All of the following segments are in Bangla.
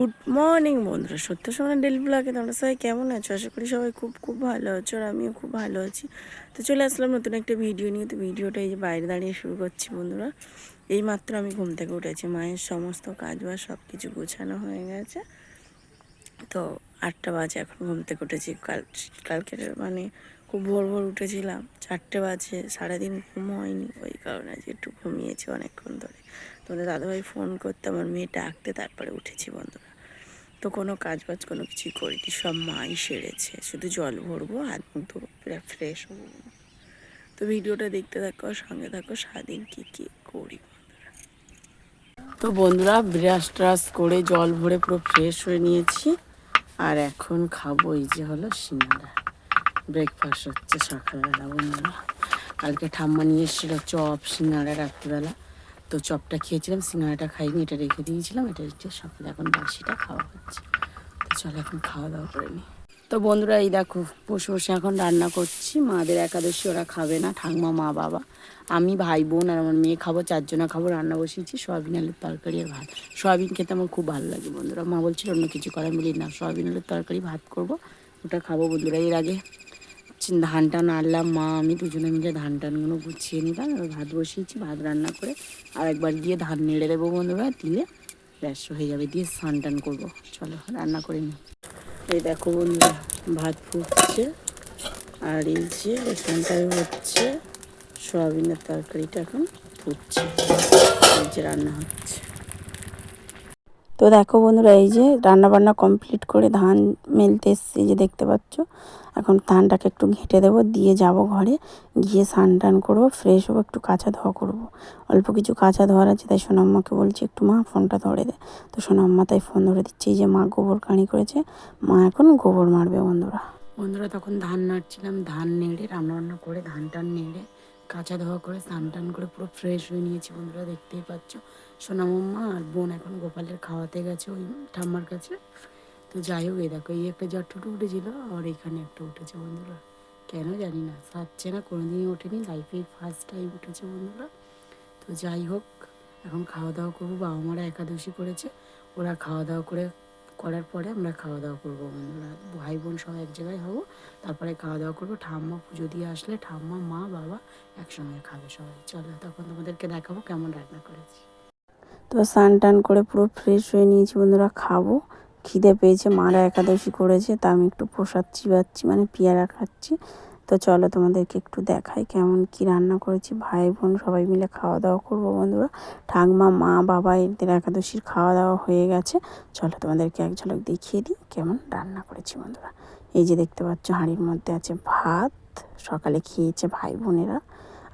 গুড মর্নিং বন্ধুরা। সত্য সময় ডেলি ব্লগে তোমরা সবাই কেমন আছো? আশা করি সবাই খুব খুব ভালো আছো আর আমিও খুব ভালো আছি। তো চলে আসলাম নতুন একটা ভিডিও নিয়ে। তো ভিডিওটা এই যে বাইরে দাঁড়িয়ে শুরু করছি বন্ধুরা। এই মাত্র আমি ঘুম থেকে উঠেছি। মায়ের সমস্ত কাজ বাজ সব কিছু গোছানো হয়ে গেছে। তো আটটা বাজে এখন ঘুম থেকে উঠেছি। কাল, কালকে মানে খুব ভোর ভোর উঠেছিলাম। চারটে বাজে, সারাদিন ঘুম হয়নি ওই কারণে যে একটু ঘুমিয়েছি অনেকক্ষণ ধরে। তোমাদের দাদাভাই ফোন করতে, আমার মেয়ে ডাকতে, তারপরে উঠেছি বন্ধুরা। তো কোনো কাজ বাজ কোনো কিছুই করিনি, সব মাই সেরেছে। শুধু জল ভরবো হাত মুখ ধোবো পুরো ফ্রেশ হব। তো ভিডিওটা দেখতে থাকো, সঙ্গে থাকো, সারাদিন কী কী করি তো বন্ধুরা, ব্রাশ ট্রাশ করে জল ভরে পুরো ফ্রেশ হয়ে নিয়েছি। আর এখন খাব এই যে হলো সিঙ্গারা। ব্রেকফাস্ট হচ্ছে সকালবেলা বন্ধুরা। কালকে ঠাম্মা নিয়ে এসেছিল চপ, সিঙ্গারা রাত্রিবেলা। তো চপটা খেয়েছিলাম, সিঙ্গারাটা খাইনি, এটা রেখে দিয়েছিলাম, এটা হচ্ছে সকালে এখন বাসিটা খাওয়া হচ্ছে। তো চলো এখন খাওয়া দাওয়া করে নিই তো বন্ধুরা, এই দেখো, বসে বসে এখন রান্না করছি। মাদের একাদশী, ওরা খাবে না, ঠাকমা, মা, বাবা। আমি ভাই, বোন আর আমার মেয়ে খাব, চারজনা খাব, রান্না বসিয়েছি, সয়াবিন, আলুর তরকারি আর ভাত। সয়াবিন খেতে আমার খুব ভালো লাগে বন্ধুরা। মা বলছিল অন্য কিছু করার বলি, না, সয়াবিন, আলুর তরকারি, ভাত করব, ওটা খাব বন্ধুরা। এর আগে ধান টান আনলাম, মা, আমি দুজনে মিলে ধান টানগুলো গুছিয়ে নিলাম, এবার ভাত বসিয়েছি, ভাত রান্না করে আর একবার গিয়ে ধান নেড়ে দেবো বন্ধুরা দিলে ব্যাস হয়ে যাবে, দিয়ে স্নান টান করব। চলো, রান্না করে নিই। এই দেখো বন্ধুরা, ভাত ফুটছে আর এই যে এখানটায় হচ্ছে সয়াবিনের তরকারিটা এখন ফুটছে, এই যে রান্না হচ্ছে। তো দেখো বন্ধুরা, এই যে রান্না বান্না কমপ্লিট করে ধান মেলতে এসছি যে দেখতে পাচ্ছ। এখন ধানটাকে একটু ঘেঁটে দেবো, দিয়ে যাব ঘরে। গিয়ে স্নান টান করব ফ্রেশ হব, একটু কাঁচা ধোয়া করব। অল্প কিছু কাঁচা ধোয়ার আছে, তাই সোনাম্মাকে বলছি একটু মা ফোনটা ধরে দে। তো সোনাম্মা তাই ফোন ধরে দিচ্ছে, এই যে মা গোবর কাঁড়ি করেছে। মা এখন গোবর মারবে বন্ধুরা। বন্ধুরা, তখন ধান নাড়ছিলাম, ধান নেড়ে রান্না বান্না করে ধান টান নেড়ে কাঁচা ধোয়া করে, স্নান টান করে পুরো ফ্রেশ হয়ে নিয়েছি বন্ধুরা, দেখতেই পাচ্ছ। সোনামাম্মা আর বোন এখন গোপালের খাওয়াতে গেছে ওই ঠাম্মার কাছে। তো যাই হোক এই দেখো, এই একটা জট্টুটু উঠেছিল আর এখানে একটা উঠেছে বন্ধুরা। কেন জানি না, সারছে না, কোনোদিনই ওঠেনি লাইফে ফার্স্ট টাইম উঠেছে বন্ধুরা। তো যাই হোক, এখন খাওয়া দাওয়া করব বাবা মারা একাদশী করেছে, ওরা খাওয়া দাওয়া করে করার পরে আমরা খাওয়া দাওয়া করব। বন্ধুরা ভাই বোন সব এক জায়গায় হব। তারপরে খাওয়া দাওয়া করব। ঠাম্মা পুজো দিয়ে আসলে ঠাম্মা, মা, বাবা একসঙ্গে খাবে সবাই। চলো তখন তোমাদেরকে দেখাবো কেমন রান্না করেছি। তো স্নান টান করে পুরো ফ্রেশ হয়ে নিয়েছি বন্ধুরা, খাব। খিদে পেয়েছে, মারা একাদশী করেছে, তা আমি একটু প্রসাদ চিবাচ্ছি মানে পেয়ারা খাচ্ছি। তো চলো তোমাদেরকে একটু দেখাই কেমন কি রান্না করেছি। ভাই বোন সবাই মিলে খাওয়া দাওয়া করব বন্ধুরা। ঠাকমা, মা, বাবা এদের একাদশীর খাওয়া দাওয়া হয়ে গেছে। চলো তোমাদেরকে এক ঝলক দেখিয়ে দিই কেমন রান্না করেছি বন্ধুরা। এই যে দেখতে পাচ্ছ, হাঁড়ির মধ্যে আছে ভাত, সকালে খেয়েছে ভাই বোনেরা।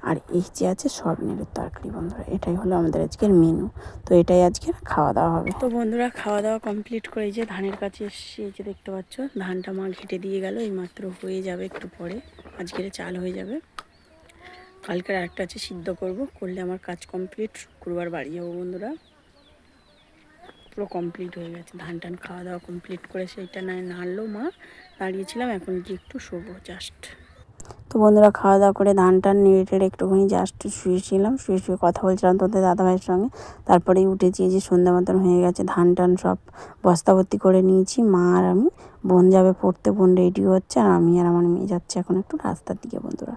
আর এই যে আছে সয়াবিনের তরকারি বন্ধুরা, এটাই হলো আমাদের আজকের মেনু তো এটাই আজকে খাওয়া দাওয়া হবে। তো বন্ধুরা খাওয়া দাওয়া কমপ্লিট করে যে ধানের কাছে এই যে দেখতে পাচ্ছ, ধানটা মা ঘেটে দিয়ে গেল এই মাত্র হয়ে যাবে একটু পরে। আজকের চাল হয়ে যাবে। কালকের আরেকটা আছে, সিদ্ধ করব। করলে আমার কাজ কমপ্লিট শুক্রবার বাড়ি যাব বন্ধুরা। পুরো কমপ্লিট হয়ে গেছে। ধান টান খাওয়া দাওয়া কমপ্লিট করে সেইটা নাই নাড়লো মা। দাঁড়িয়েছিলাম, এখন গিয়ে একটু শোবো জাস্ট তো বন্ধুরা খাওয়া দাওয়া করে ধান টান নেড়ে টেড়ে একটুখানি জাস্ট শুয়েছিলাম, শুয়ে শুয়ে কথা বলছিলাম তোদের দাদাভাইয়ের সঙ্গে। তারপরেই উঠেছি যে সন্ধ্যা মতন হয়ে গেছে, ধান টান সব বস্তা ভর্তি করে নিয়েছি। মা আর আমি, বোন যাবে পড়তে, বোন রেডি হচ্ছে, আর আমি আর আমার মেয়ে যাচ্ছে এখন একটু রাস্তার দিকে বন্ধুরা।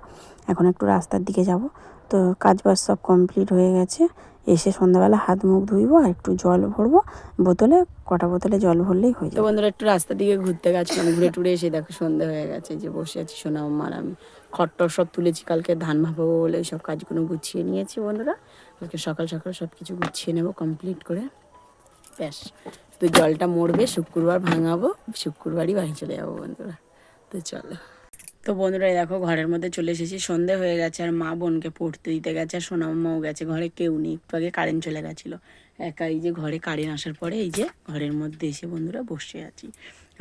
এখন একটু রাস্তার দিকে যাব। তো কাজ বাজ সব কমপ্লিট হয়ে গেছে। এসে সন্ধ্যাবেলা হাত মুখ ধুইবো আর একটু জল ভরবো। বোতলে কটা বোতলে জল ভরলেই হয়ে যাবে। বন্ধুরা একটু রাস্তা দিকে ঘুরতে গেছিলাম ঘুরে টুরে এসে দেখো সন্ধ্যা হয়ে গেছে যে বসে আছি সোনা মার আমি। খট্টর সব তুলেছি কালকে ধান ভাপাবো বলে সব কাজগুলো গুছিয়ে নিয়েছি বন্ধুরা। কালকে সকাল সকাল সব কিছু গুছিয়ে নেব কমপ্লিট করে। ব্যাস তো জলটা মরবে শুক্রবার ভাঙাবো শুক্রবারই বাড়ি চলে যাব বন্ধুরা। তো চলো। তো বন্ধুরা দেখো ঘরের মধ্যে চলে এসেছি। সন্ধে হয়ে গেছে আর মা বোনকে পড়তে দিতে গেছে আর সোনাম্মাও গেছে। ঘরে কেউ নেই, একটু আগে কারেন্ট চলে গেছিল। একা এই যে ঘরে কারেন্ট আসার পরে এই যে ঘরের মধ্যে এসে বন্ধুরা বসে আছি।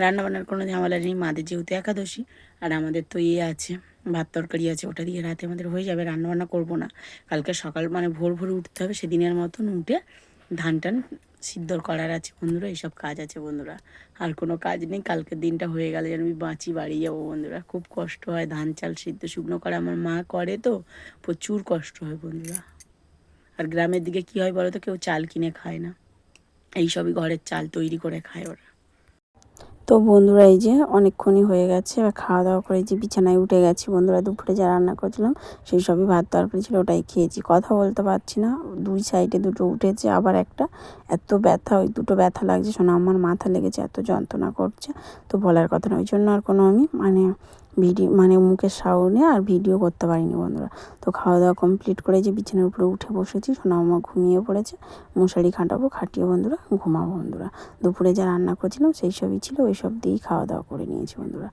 রান্না বান্নার কোনো ঝামেলা নেই, মাদের যেহেতু একাদশী, আর আমাদের তো ইয়ে আছে, ভাত তরকারি আছে, ওটা দিয়ে রাতে আমাদের হয়ে যাবে রান্না বান্না করব না। কালকে সকাল মানে ভোর ভোর উঠতে হবে, সেদিনের মতন উঠে ধান টান সিদ্ধ করার আছে বন্ধুরা, এইসব কাজ আছে বন্ধুরা। আর কোনো কাজ নেই, কালকের দিনটা হয়ে গেলে যেন আমি বাঁচি বাড়ি যাব বন্ধুরা। খুব কষ্ট হয় ধান চাল সিদ্ধ শুকনো করা, আমার মা করে তো, প্রচুর কষ্ট হয় বন্ধুরা। আর গ্রামের দিকে কি হয় বলো তো, কেউ চাল কিনে খায় না। এইসবই ঘরের চাল তৈরি করে খায় ওরা। তো বন্ধুরা এই যে অনেকক্ষণই হয়ে গেছে, এবার খাওয়া দাওয়া করে যে বিছানায় উঠে গেছি বন্ধুরা, দুপুরে যা রান্না করেছিলাম সেই সবই ভাত তরকারি ছিল, ওটাই খেয়েছি। কথা বলতে পারছি না, দুই সাইডে দুটো উঠেছে, আবার একটা। এত ব্যথা, ওই দুটো ব্যথা লাগছে, শোনা, আমার মাথা লেগেছে, এত যন্ত্রণা করছে, তো বলার কথা না, ওই জন্য আর কোনো আমি মানে ভিডিও মানে মুখের সাউন্ডে আর ভিডিও করতে পারিনি বন্ধুরা। তো খাওয়া দাওয়া কমপ্লিট করে যে বিছানার উপরে উঠে বসেছি সোনা মামা ঘুমিয়ে পড়েছে। মশারি খাটাবো, খাটিয়ে বন্ধুরা ঘুমাবো বন্ধুরা। দুপুরে যা রান্না করেছিলাম সেই সবই ছিল, ওই সব দিয়েই খাওয়া দাওয়া করে নিয়েছি বন্ধুরা।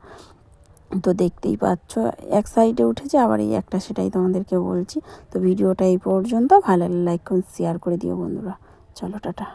তো দেখতেই পাচ্ছ, এক সাইডে উঠেছে, আবার এই একটা সেটাই তোমাদেরকে বলছি। তো ভিডিওটা এই পর্যন্ত, ভালো লাইক শেয়ার করে দিও বন্ধুরা। চলো, টাটা।